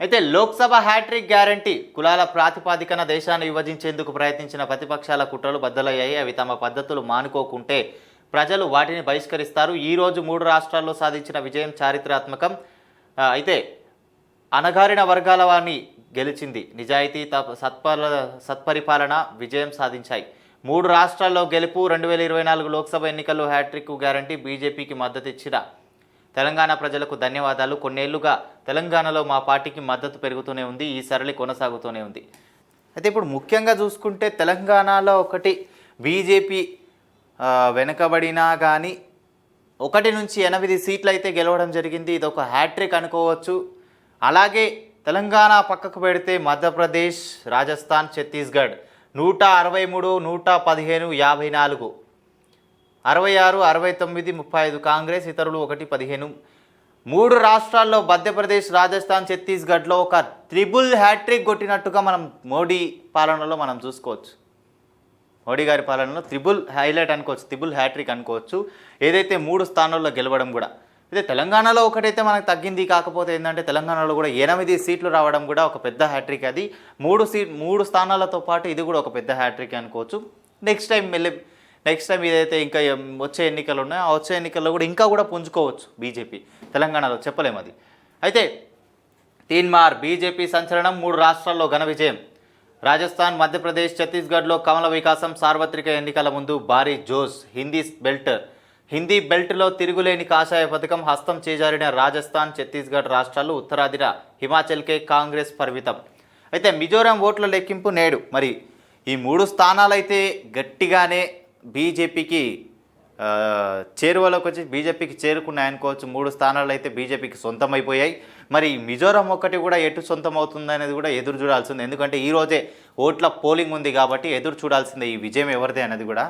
అయితే Lok Sabha hat trick guarantee కులాల ప్రాతిపాదికన దేశాన్ని విభజించేందుకు ప్రయత్నించిన ప్రతిపక్షాల కుట్రలు బద్దలయ్యాయి. అవి తమ పద్ధతులు మానుకోకుంటే ప్రజలు వాటిని బహిష్కరిస్తారు. ఈరోజు మూడు రాష్ట్రాల్లో సాధించిన విజయం చారిత్రాత్మకం. అయితే అణగారిన వర్గాల వారిని గెలిచింది. నిజాయితీ తప సత్పర సత్పరిపాలన విజయం సాధించాయి. మూడు రాష్ట్రాల్లో గెలుపు రెండు వేల ఇరవై నాలుగు లోక్సభ ఎన్నికల్లో హ్యాట్రిక్ గ్యారంటీ బీజేపీకి మద్దతు ఇచ్చిన తెలంగాణ ప్రజలకు ధన్యవాదాలు. కొన్నేళ్ళుగా తెలంగాణలో మా పార్టీకి మద్దతు పెరుగుతూనే ఉంది ఈ సరళి కొనసాగుతూనే ఉంది. అయితే ఇప్పుడు ముఖ్యంగా చూసుకుంటే తెలంగాణలో ఒకటి బీజేపీ వెనుకబడినా కానీ ఒకటి నుంచి ఎనిమిది సీట్లు అయితే గెలవడం జరిగింది. ఇది ఒక హ్యాట్రిక్ అనుకోవచ్చు. అలాగే తెలంగాణ పక్కకు పెడితే మధ్యప్రదేశ్ రాజస్థాన్ ఛత్తీస్గఢ్ నూట అరవై మూడు నూట పదిహేను యాభై నాలుగు. అరవై ఆరు అరవై తొమ్మిది ముప్పై ఐదు కాంగ్రెస్ ఇతరులు ఒకటి పదిహేను. మూడు రాష్ట్రాల్లో మధ్యప్రదేశ్ రాజస్థాన్ ఛత్తీస్గఢ్లో ఒక త్రిబుల్ హ్యాట్రిక్ కొట్టినట్టుగా మనం మోడీ పాలనలో మనం చూసుకోవచ్చు. మోడీ గారి పాలనలో త్రిబుల్ హైలైట్ అనుకోవచ్చు త్రిబుల్ హ్యాట్రిక్ అనుకోవచ్చు. ఏదైతే మూడు స్థానాల్లో గెలవడం కూడా అయితే తెలంగాణలో ఒకటైతే మనకు తగ్గింది కాకపోతే ఏంటంటే తెలంగాణలో కూడా ఎనిమిది సీట్లు రావడం కూడా ఒక పెద్ద హ్యాట్రిక్ అది. మూడు సీట్ మూడు స్థానాలతో పాటు ఇది కూడా ఒక పెద్ద హ్యాట్రిక్ అనుకోవచ్చు. నెక్స్ట్ టైం వెళ్ళి నెక్స్ట్ టైం ఏదైతే ఇంకా వచ్చే ఎన్నికలు ఉన్నాయో ఆ వచ్చే ఎన్నికల్లో కూడా ఇంకా కూడా పుంజుకోవచ్చు బీజేపీ తెలంగాణలో చెప్పలేము అది. అయితే తీన్మార్ బీజేపీ సంచలనం మూడు రాష్ట్రాల్లో ఘన విజయం. రాజస్థాన్ మధ్యప్రదేశ్ ఛత్తీస్గఢ్లో కమల వికాసం సార్వత్రిక ఎన్నికల ముందు భారీ జోష్ హిందీ బెల్ట్. హిందీ బెల్ట్లో తిరుగులేని కాషాయ పథకం హస్తం చేజారిన రాజస్థాన్ ఛత్తీస్గఢ్ రాష్ట్రాలు ఉత్తరాదిన హిమాచల్కే కాంగ్రెస్ పరిమితం. అయితే మిజోరాం ఓట్ల లెక్కింపు నేడు. మరి ఈ మూడు స్థానాలైతే గట్టిగానే బీజేపీకి చేరువలోకి వచ్చి బీజేపీకి చేరుకున్నాయనుకోవచ్చు. మూడు స్థానాలు అయితే బీజేపీకి సొంతం అయిపోయాయి మరి మిజోరాం ఒక్కటి కూడా ఎటు సొంతం అవుతుంది అనేది కూడా ఎదురు చూడాల్సింది. ఎందుకంటే ఈరోజే ఓట్ల పోలింగ్ ఉంది కాబట్టి ఎదురు చూడాల్సిందే ఈ విజయం ఎవరిదే అనేది కూడా.